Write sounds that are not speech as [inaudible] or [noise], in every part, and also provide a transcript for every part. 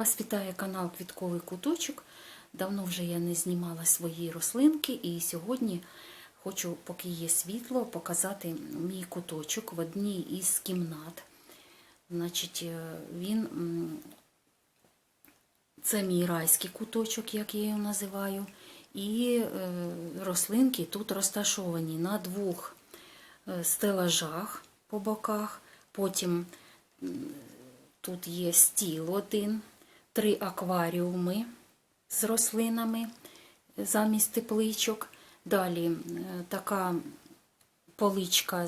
Вас вітає канал Квітковий куточок. Давно вже я не знімала свої рослинки, і сьогодні хочу, поки є світло, показати мій куточок в одній із кімнат. Значить, е, він це мій райський куточок, як я його називаю. І е, рослинки тут розташовані на двох е, стелажах по боках. Потім Тут є стіл один, три акваріуми з рослинами замість тепличок. Далі е, така поличка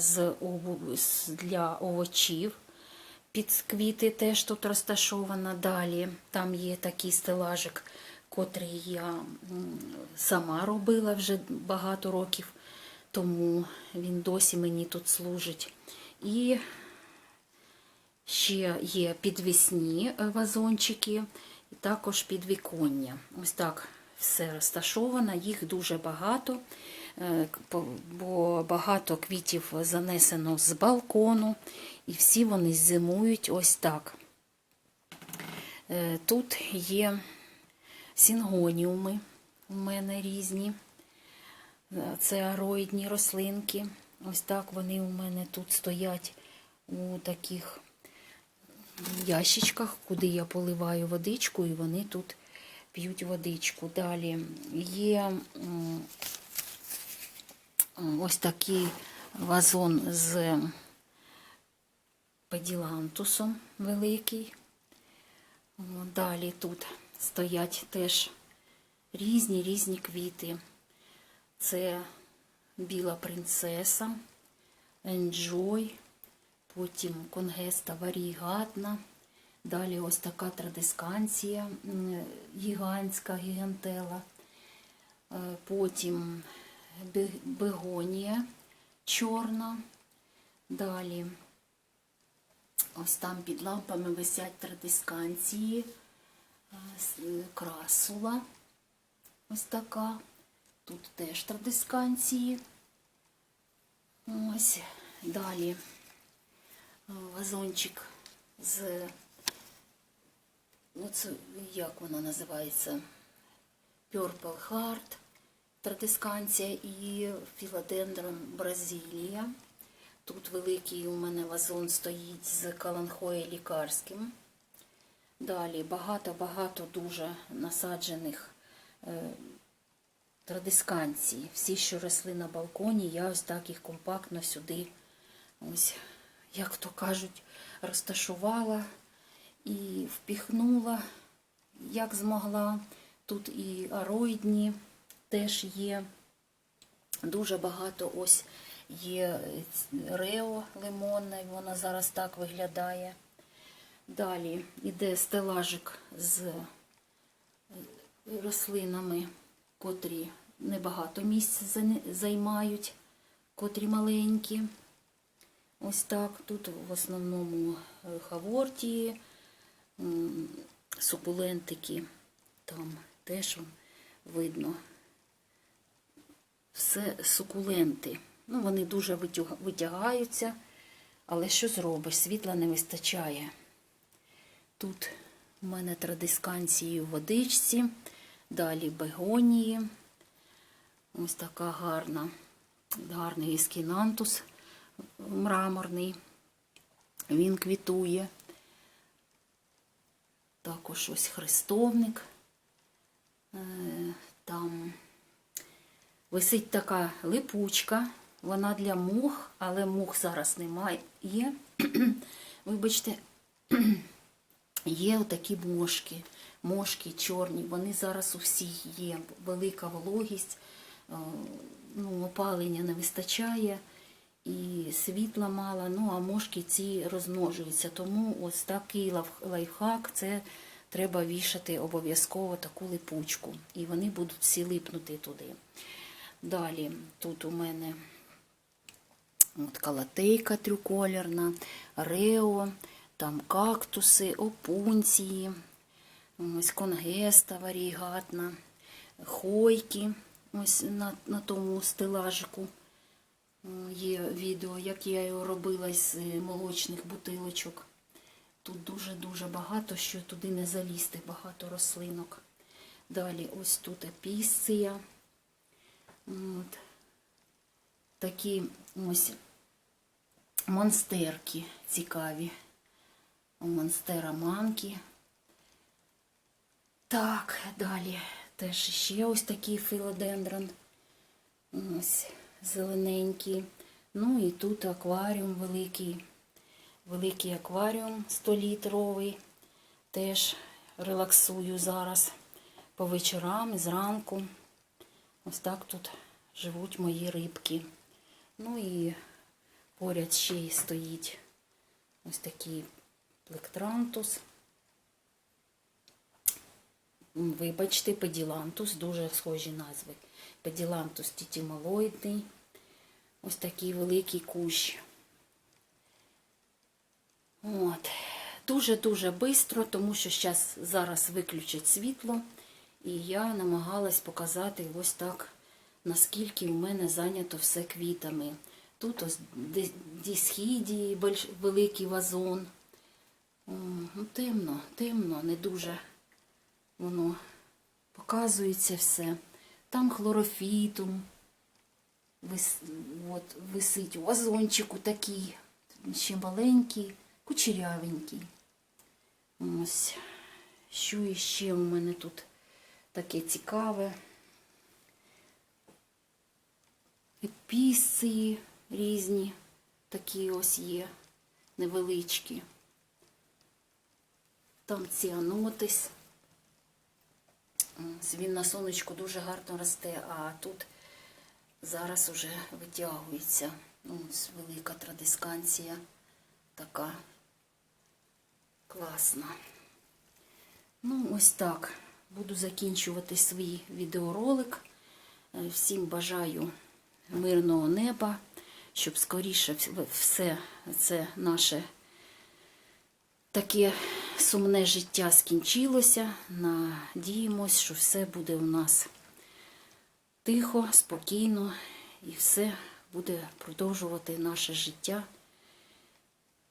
для овочів. Під квіти теж тут розташована. Далі там є такий стелажик, котрий я сама робила вже багато років, тому він досі мені тут служить. І Ще є підвісні е, вазончики, і також підвіконня. Ось так все розташовано, їх дуже багато, е, бо багато квітів занесено з балкону, і всі вони зимують ось так. Е, Тут є сінгоніуми у мене різні. Це ароїдні рослинки. Ось так вони у мене тут стоять у таких ящичках, куди я поливаю водичку, і вони тут п'ють водичку. Далі є ось такий вазон з педілантусом великий. Далі тут стоять теж різні різні квіти. Це біла принцеса, енджой, потім конгеста варігатна, далі ось така традисканція гігантська, гігантела, Е, потім бегонія чорна, далі ось там під лампами висять традисканції, е, красула, ось така, тут теж традисканції. Ось. Далі вазончик з, ну це як вона називається? Purple Heart, традисканція і філодендрон Бразилія. Тут великий у мене вазон стоїть з каланхоє лікарським. Далі багато-багато дуже насаджених е, традисканцій. Всі, що росли на балконі, я ось так їх компактно сюди, ось, як то кажуть, розташувала і впіхнула, як змогла. Тут і ароїдні теж є. Дуже багато ось є рео лимонне, вона зараз так виглядає. Далі йде стелажик з рослинами, котрі небагато зайни- займають, котрі маленькі. Ось так. Тут в основному е, хавортії, сукулентики, там теж видно. Все сукуленти. Ну, вони дуже витягаються, але що зробиш? Світла не вистачає. Тут у мене традисканції у водичці, далі бегонії. Ось така гарна, гарний ескінантус мраморний. Він квітує. Також ось хрестовник. Е, Там висить така липучка. Вона для мух, але мух зараз немає. Є. [clears throat] Вибачте, [clears throat] Є отакі мошки, мошки чорні, вони зараз у всіх є. Велика вологість, е, ну, опалення не вистачає і світла мало, ну а мошки ці розмножуються. Тому ось такий лайфхак це треба вішати обов'язково таку липучку. І вони будуть всі липнути туди. Далі тут у мене От калатейка триколірна, рео, там кактуси, опунції, ось конгеста варігатна, хойки. Ось на, на тому стелажику є відео, як я його робила з молочних бутилочок. Тут дуже-дуже багато, що туди не залізти, багато рослинок. Далі ось тут апісція. От. Такі ось монстерки цікаві. У монстера манки. Так, далі теж ще ось такий філодендрон. Ось зелененький. Ну і тут акваріум великий. Великий акваріум 100-літровий. Теж релаксую зараз по вечорам і зранку. Ось так тут живуть мої рибки. Ну і поряд ще й стоїть ось такий плектрантус. Вибачте, педілантус, дуже схожі назви. Педілантус тітімолоїдний. Ось такий великий кущ. От. Дуже-дуже швидко, тому що щас, зараз виключать світло. І я намагалась показати ось так, наскільки у мене зайнято все квітами. Тут ось дісхідії, великий вазон. О, ну, темно, темно, не дуже воно показується все. Там хлорофітум вис, от, висить вазончику такий, ще маленький, кучерявенький. Ось. Що іще у мене тут таке цікаве? Епісції різні, такі ось є, невеличкі. Там ціанотис. Він на сонечку дуже гарно росте, а тут зараз уже витягується. Ну, велика традисканція така класна. Ну, ось так. Буду закінчувати свій відеоролик. Е, Всім бажаю мирного неба, щоб скоріше все це наше таке сумне життя скінчилося. Надіємось, що все буде у нас тихо, спокійно і все буде продовжувати наше життя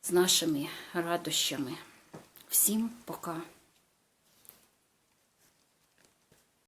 з нашими радощами. Всім пока!